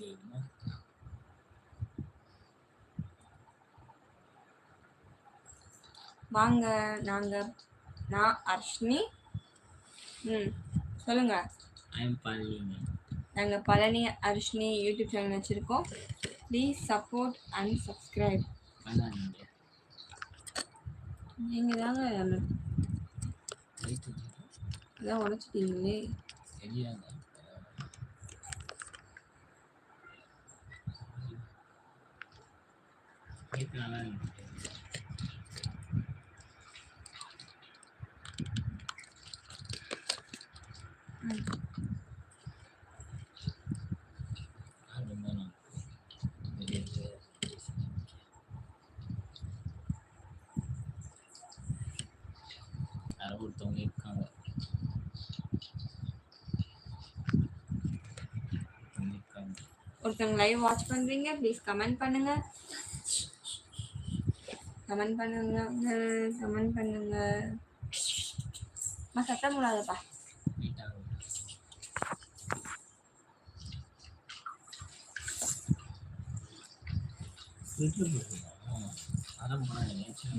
கேக்குமா வாங்க நாங்க நான் அர்ஷ்னி. ம் சொல்லுங்க. ஐம் பழனிங்க நாங்க பழனி அர்ஷ்னி யூடியூப் சேனல் வச்சிருக்கோம். ப்ளீஸ் சப்போர்ட் அண்ட் சப்ஸ்கிரைப் பண்ணாதீங்க நீங்க தாங்க அதான் உடைச்சிட்டீங்களே. தெரியாத? ரைட்டு நல்லா இருக்கு ரொம்ப நான் தெரியாது யாரோ ஒருத்தவங்க இருக்காங்க ஒருத்தவங்க இருக்காங்க ஒருத்தவங்க லைவ் வாட்ச் பண்றீங்க ப்ளீஸ் கமெண்ட் பண்ணுங்க கமெண்ட் பண்ணுங்க கமெண்ட் பண்ணுங்க அம்மா சத்தம் போடாதப்பா வெயிட் ஆகும் வீட்டில் போயிருந்தா அதான் போனாங்க நேச்சர்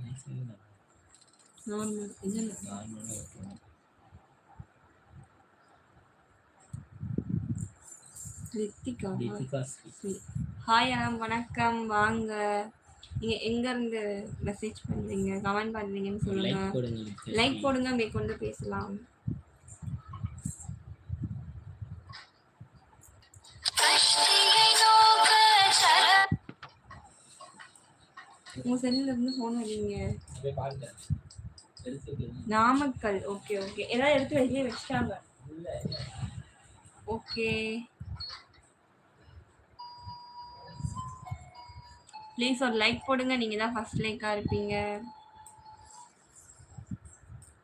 நேச்சர் நார்மல் இல்லை நார்மலாக இருக்கணும் ரித்திகா தீபிகா ஸ்ரீ ஹாய் அண்ணா வணக்கம். வாங்க. நீங்க எங்க இருந்து மெசேஜ் பண்றீங்க? கமெண்ட் பண்றீங்கன்னு சொல்லுங்க. லைக் போடுங்க மேற்கொண்டு பேசலாம். உங்க செல்லுல இருந்து போன் வரீங்க நாமக்கல். ஓகே ஓகே ஏதாவது எடுத்து வெளியே வச்சுட்டாங்க. ஓகே ப்ளீஸ் ஒரு லைக் போடுங்க. நீங்கள் தான் ஃபர்ஸ்ட் லைக்காக இருப்பீங்க.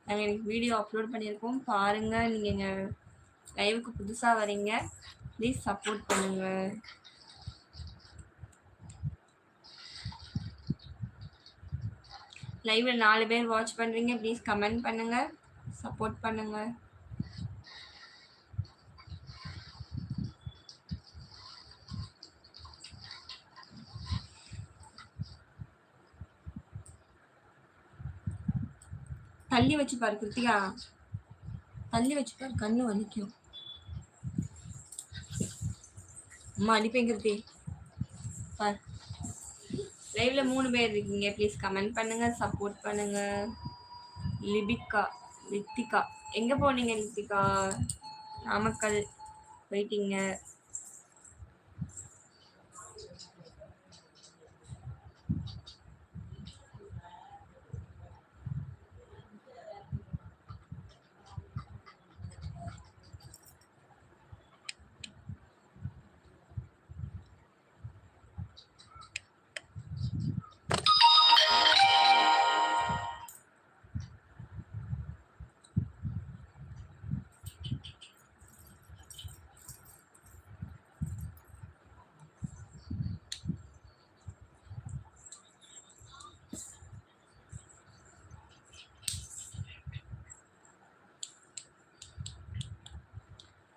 நாங்கள் எனக்கு வீடியோ அப்லோட் பண்ணியிருக்கோம். பாருங்கள் நீங்கள் எங்கள் லைவுக்கு புதுசாக வரீங்க ப்ளீஸ் சப்போர்ட் பண்ணுங்கள் லைவில் நாலு பேர் வாட்ச் பண்ணுறீங்க ப்ளீஸ் கமெண்ட் பண்ணுங்கள் சப்போர்ட் பண்ணுங்கள் தள்ளி வச்சு பாரு கிருத்திகா. தள்ளி வச்சு பாரு கண்ணு வலிக்கும். அம்மா அடிப்பேன் கிருத்தி. பார். லைவ்ல மூணு பேர் இருக்கீங்க. ப்ளீஸ் கமெண்ட் பண்ணுங்க சப்போர்ட் பண்ணுங்க. லிபிகா லித்திகா எங்க போனீங்க லித்திகா நாமக்கல் போயிட்டீங்க.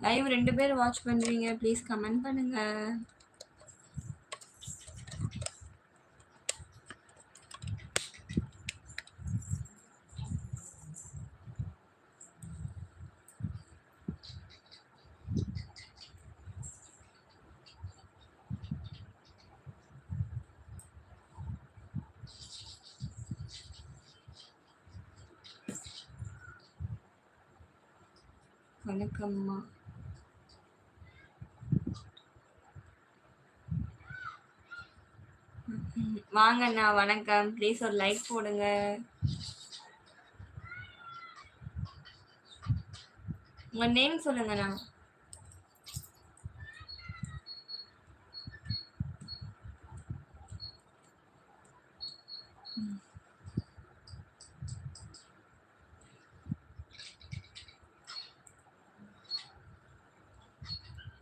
லைவ் ரெண்டு பேர் வாட்ச் பண்ணுவீங்க ப்ளீஸ் கமெண்ட் பண்ணுங்க. வணக்கம்மா. வாங்கண்ணா வணக்கம். ப்ளீஸ் ஒரு லைக் போடுங்க. உங்க நேம் சொல்லுங்கண்ணா.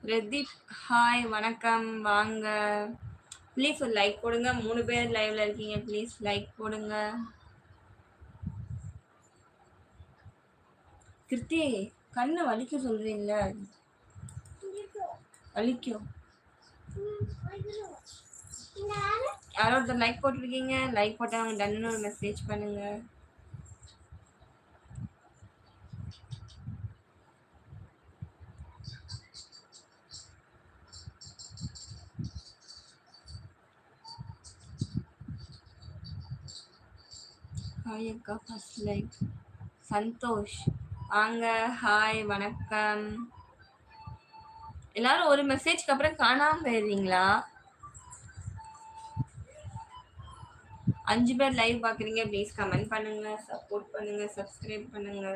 பிரதீப் ஹாய் வணக்கம். வாங்க. ப்ளீஸ் ஒரு லைக் போடுங்க. மூணு பேர் லைவ்ல இருக்கீங்க. ப்ளீஸ் லைக் போடுங்க. கிருத்தி கண்ணை வலிக்க சொல்றீங்கள. வலிக்கும் யாரோ ஒருத்தர் லைக் போட்டிருக்கீங்க. லைக் போட்டவங்க டன்னு ஒரு மெசேஜ் பண்ணுங்க. ஹாய் அக்கா ஃபர்ஸ்ட் லைக் சந்தோஷ். வாங்க ஹாய் வணக்கம். எல்லாரும் ஒரு மெசேஜ்க்கு அப்புறம் காணாம போயிடுறீங்களா? அஞ்சு பேர் லைவ் பாக்குறீங்க ப்ளீஸ் கமெண்ட் பண்ணுங்க சப்போர்ட் பண்ணுங்க சப்ஸ்கிரைப் பண்ணுங்க.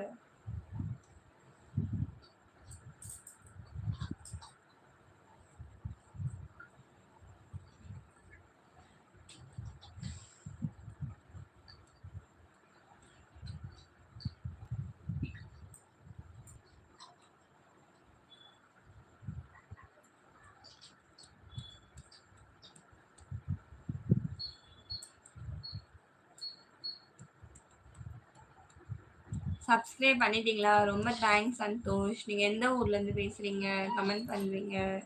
சப்ஸ்கிரைப் பண்ணிட்டீங்களா? ரொம்ப தேங்க்ஸ் சந்தோஷ். நீங்க எந்த ஊர்ல இருந்து பேசுறீங்க? கமெண்ட் பண்றீங்க.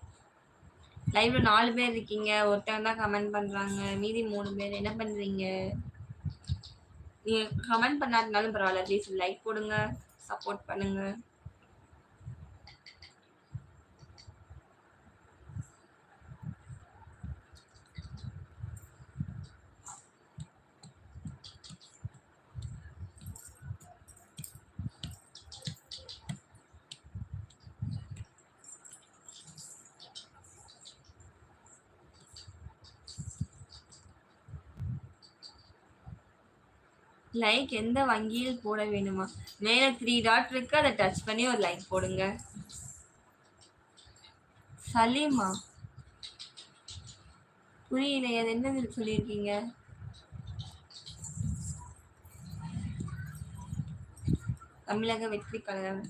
லைவ்ல நாலு பேர் இருக்கீங்க. ஒருத்தவங்க தான் கமெண்ட் பண்றாங்க. மீதி மூணு பேர் என்ன பண்றீங்க? நீங்க கமெண்ட் பண்ணாதனாலும் பரவாயில்ல. ப்ளீஸ் லைக் போடுங்க. சப்போர்ட் பண்ணுங்க. லைக் எந்த வங்கியில் போட வேணுமா? மேல த்ரீ டாட் இருக்கு அதை டச் பண்ணி ஒரு லைக் போடுங்க. சலீமா புரியல அது என்ன சொல்லியிருக்கீங்க? தமிழக வெற்றி கழகம்.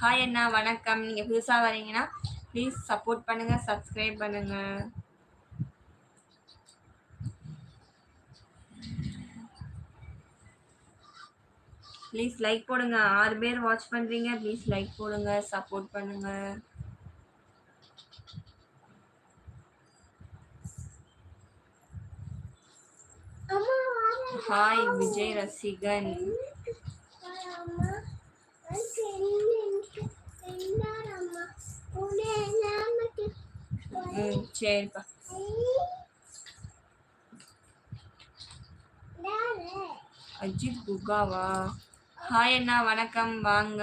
ஹாய் அண்ணா வணக்கம். நீங்க புதுசா வரீங்கன்னா ப்ளீஸ் சப்போர்ட் பண்ணுங்க சப்ஸ்கிரைப் பண்ணுங்க. ப்ளீஸ் லைக் போடுங்க. ஆறு பேர் வாட்ச் பண்றீங்க. ப்ளீஸ் லைக் போடுங்க. சப்போர்ட் பண்ணுங்க. ஹாய் விஜய் ரசிகன் ம் சரிப்பா. அஜித் குகாவா ஹாய் அண்ணா. வணக்கம். வாங்க.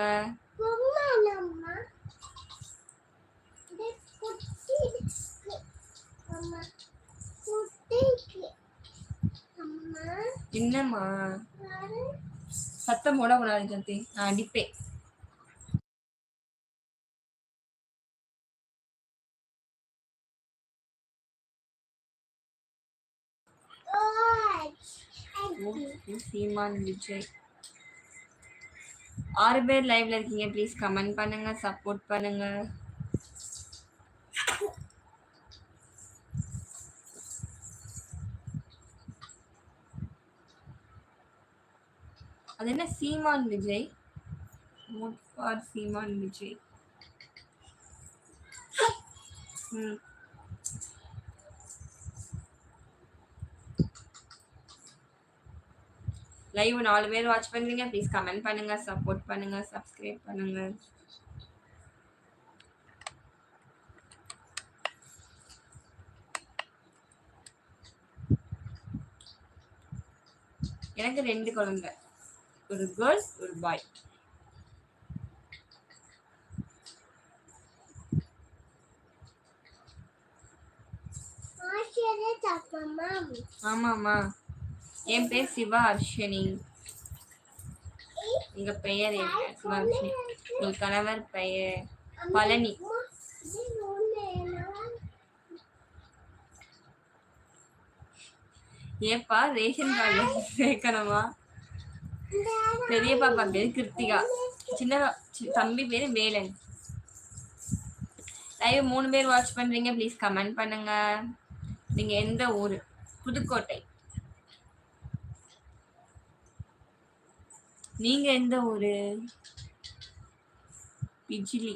என்னம்மா? சத்தம் போட கூடாது ஜந்தி நான் அடிப்பேன். சீமான் விஜய். ஆறு பேர் லைவ்ல இருக்கீங்க ப்ளீஸ் கமெண்ட் பண்ணுங்க சப்போர்ட் பண்ணுங்க. அது என்ன Seeman Vijay? vote for Seeman Vijay. ம். லைவ் நாலு பேர் வாட்ச் பண்றீங்க ப்ளீஸ் கமெண்ட் பண்ணுங்க. சப்போர்ட் பண்ணுங்க. சப்ஸ்கிரைப் பண்ணுங்க. எனக்கு ரெண்டு குழந்தை. ஒரு கேர்ள் ஒரு பாய் ஆமாம்மா. என் பேர் சிவா அர்ஷினி உங்க பெயர் என்ன? சிவா அர்ஷினி உங்க கணவர் பெயர் பழனி. ஏப்பா ரேஷன் கார்டு சேர்க்கணுமா? பெரிய பாப்பா பேர் கிருத்திகா. சின்ன சி- தம்பி பேர் வேலன். லைவ் மூணு பேர் வாட்ச் பண்றீங்க ப்ளீஸ் கமெண்ட் பண்ணுங்க. நீங்க எந்த ஊரு? புதுக்கோட்டை. நீங்கள் எந்த ஊர் பிஜிலி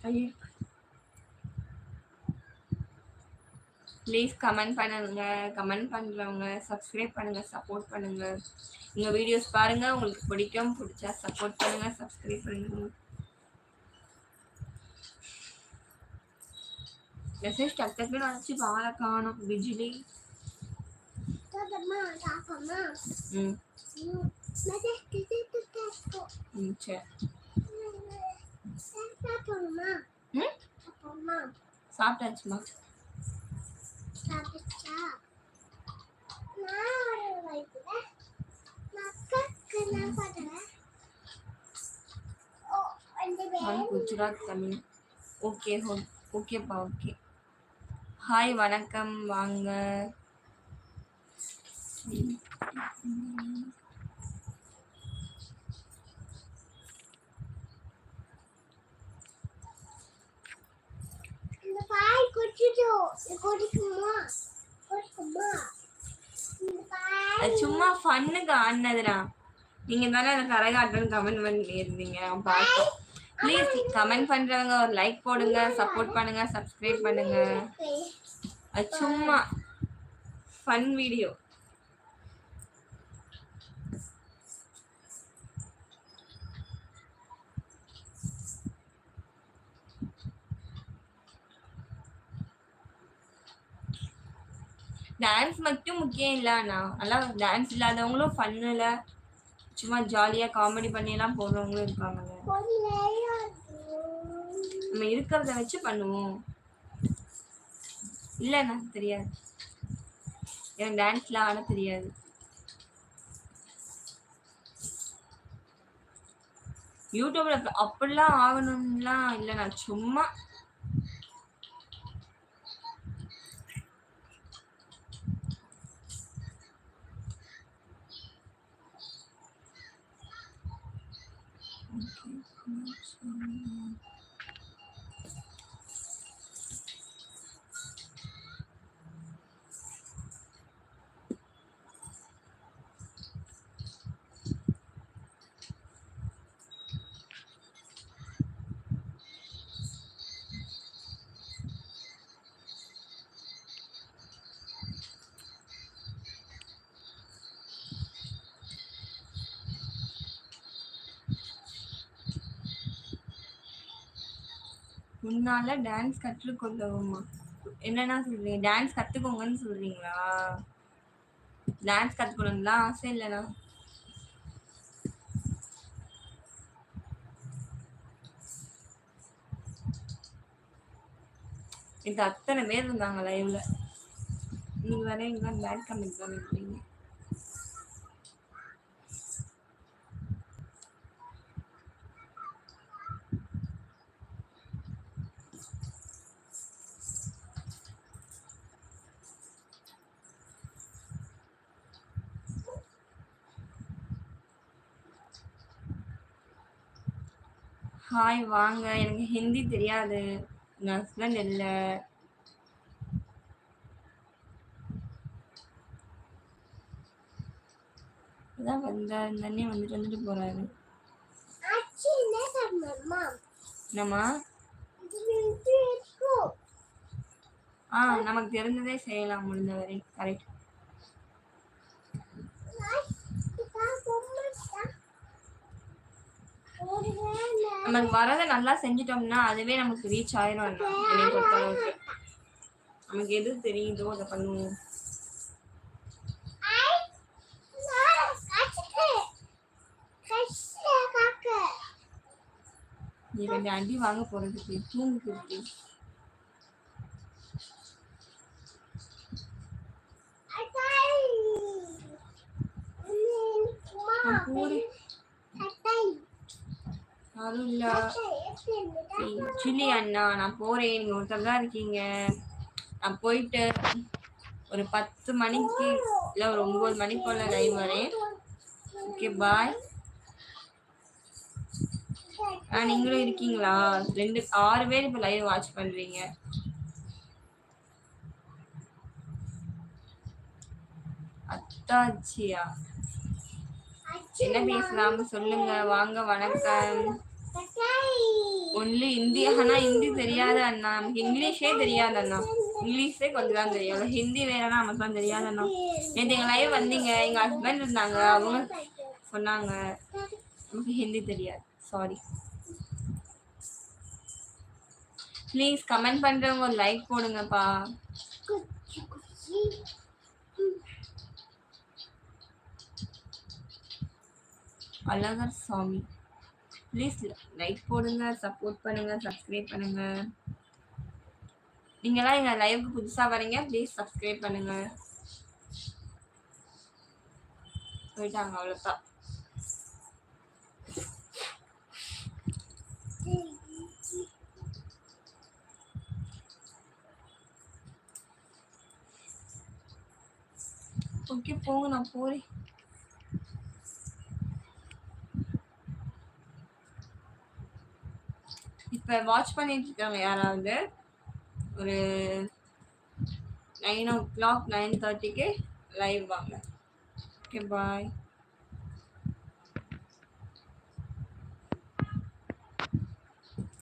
ஐயோ. ப்ளீஸ் கமெண்ட் பண்ணுங்க. கமெண்ட் பண்ணுறவங்க சப்ஸ்கிரைப் பண்ணுங்கள் சப்போர்ட் பண்ணுங்கள் எங்கள் வீடியோஸ் பாருங்கள் உங்களுக்கு பிடிக்கும் பிடிச்சா சப்போர்ட் பண்ணுங்கள் சப்ஸ்கிரைப் பண்ணுங்கள் கிட்ட கேட்கோ ம் சரி தாத்தம்மா ம் தாத்தம்மா சாப்பிட்டாச்சுமா சாப்பிட்டா நான் ஒரு வயிற்றுல மக்களுக்கு நான் பண்ணுறேன் ஹாய் வணக்கம். வாங்க. சும்மா. ஃபன்னுக்கு ஆடினதுடா. நீங்க தானே கரகாட்டம் கமெண்ட் பண்ணி இருந்தீங்க. பார்த்தோம் ப்ளீஸ் கமெண்ட் பண்றவங்க ஒரு லைக் போடுங்க சப்போர்ட் பண்ணுங்க சப்ஸ்கிரைப் பண்ணுங்க. அது சும்மா ஃபன் வீடியோ டான்ஸ் மட்டும் முக்கியம் இல்லை அண்ணா. நல்லா டான்ஸ் இல்லாதவங்களும் ஃபன்னில் சும்மா ஜாலியாக காமெடி பண்ணியெல்லாம் போடுறவங்களும் இருக்காங்க நம்ம இருக்கிறத வச்சு பண்ணுவோம். இல்லைண்ணா தெரியாது. எனக்கு டான்ஸ்லாம் ஆட தெரியாது. யூடியூப்ல அப்படிலாம் ஆகணும்லாம் இல்லைண்ணா சும்மா 我听不见吗 முன்னால டான்ஸ் கற்றுக்கொள்ளவுமா என்னன்னா சொல்றீங்க? டான்ஸ் கத்துக்கோங்கன்னு சொல்றீங்களா? டான்ஸ் கத்துக்கணும்லாம் ஆசை இல்லைண்ணா. இது அத்தனை பேர் இருந்தாங்க லைவ்ல நீங்க வேற எங்கே பேட் கமெண்ட் பண்ணிருக்கீங்க ஹாய் வாங்க. எனக்கு ஹிந்தி தெரியாது. என் ஹஸ்பண்ட் இல்லை. அதான் வந்த இந்த அண்ணே வந்துட்டு வந்துட்டு போறாரு. என்னம்மா? ஆ நமக்கு தெரிஞ்சதே செய்யலாம் முடிஞ்சவரை கரெக்ட் நமக்கு வரதை நல்லா செஞ்சிட்டோம்னா அதுவே நமக்கு ரீச் ஆயிரும் என்னை நமக்கு எது தெரியுதோ அதை பண்ணுவோம். நீ ரெண்டு அடி வாங்க போறதுக்கு தூங்குக்கு கூடி அதுவும் இல்ல. சில்லி அண்ணா நான் போறேன். நீங்க ஒருத்தர் தான் இருக்கீங்க. நான் போயிட்டு ஒரு பத்து மணிக்கு இல்ல ஒரு ஒன்பது மணி போல லைவ் வரேன். ஓகே பாய் ஆ நீங்களும் இருக்கீங்களா? ரெண்டு ஆறு பேர் இப்ப லைவ் வாட்ச் பண்றீங்க. அத்தாச்சியா? என்ன பேசலாம் சொல்லுங்க. வாங்க வணக்கம். ஒன்லி ஹிந்தி ஆனா ஹிந்தி தெரியாது அண்ணா நமக்கு இங்கிலீஷே தெரியாது அண்ணா இங்கிலீஷே கொஞ்சம் தான் தெரியும். ஹிந்தி வேணா நமக்கு தான் தெரியாது அண்ணா நேற்று எங்க லைவ் வந்தீங்க. எங்க ஹஸ்பண்ட் இருந்தாங்க. அவங்க சொன்னாங்க. நமக்கு ஹிந்தி தெரியாது. சாரி ப்ளீஸ் கமெண்ட் பண்றவங்க ஒரு லைக் போடுங்கப்பா. அழகர் சாமி ப்ளீஸ் லைக் போடுங்க சப்போர்ட் பண்ணுங்க சப்ஸ்கிரைப் பண்ணுங்க. நீங்களாம் எங்க லைவுக்கு புதுசா வரீங்க ப்ளீஸ் சப்ஸ்கிரைப் பண்ணுங்க. போயிட்டாங்க அவ்வளோதான் ஓகே போங்க நான் போறேன். இப்போ வாட்ச் பண்ணிட்டு இருக்காங்க யாராவது? ஒரு நைன் ஓ கிளாக் நைன் தேர்ட்டிக்கு லைவ் வாங்க. Okay bye